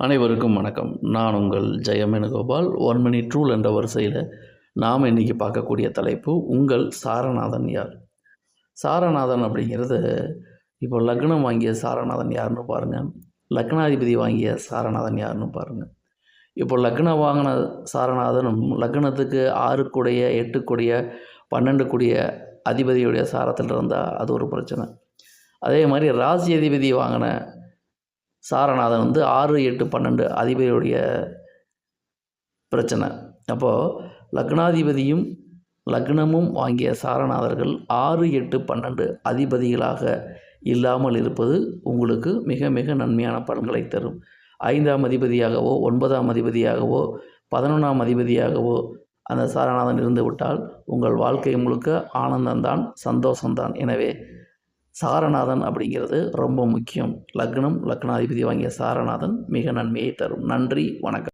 அனைவருக்கும் வணக்கம். நான் உங்கள் ஜெயமேனுகோபால். ஒன் மணி ட்ரூல் என்ற வரிசையில் நாம் இன்றைக்கி பார்க்கக்கூடிய தலைப்பு உங்கள் சாரநாதன் யார்? சாரநாதன் அப்படிங்கிறது இப்போ லக்னம் வாங்கிய சாரநாதன் யாருன்னு பாருங்கள் லக்னாதிபதி வாங்கிய சாரநாதன் யாருன்னு பாருங்கள் இப்போ லக்னம் வாங்கின சாரநாதனும் லக்னத்துக்கு ஆறுக்குடைய எட்டுக்குடைய கூடிய அதிபதியுடைய சாரத்தில் இருந்தால் அது ஒரு பிரச்சனை. அதே மாதிரி ராசி அதிபதி வாங்கின சாரநாதன் வந்து ஆறு எட்டு பன்னெண்டு அதிபதியுடைய பிரச்சனை. அப்போது லக்னாதிபதியும் லக்னமும் வாங்கிய சாரநாதர்கள் ஆறு எட்டு பன்னெண்டு அதிபதிகளாக இல்லாமல் இருப்பது உங்களுக்கு மிக மிக நன்மையான பலன்களை தரும். ஐந்தாம் அதிபதியாகவோ ஒன்பதாம் அதிபதியாகவோ பதினொன்றாம் அதிபதியாகவோ அந்த சாரநாதன் இருந்து விட்டால் உங்கள் வாழ்க்கை முழுக்க ஆனந்தம்தான் சந்தோஷம்தான். எனவே சாரநாதன் அப்படிங்கிறது ரொம்ப முக்கியம். லக்னம் லக்னாதிபதி வாங்கிய சாரநாதன் மிக நன்மையை தரும். நன்றி வணக்கம்.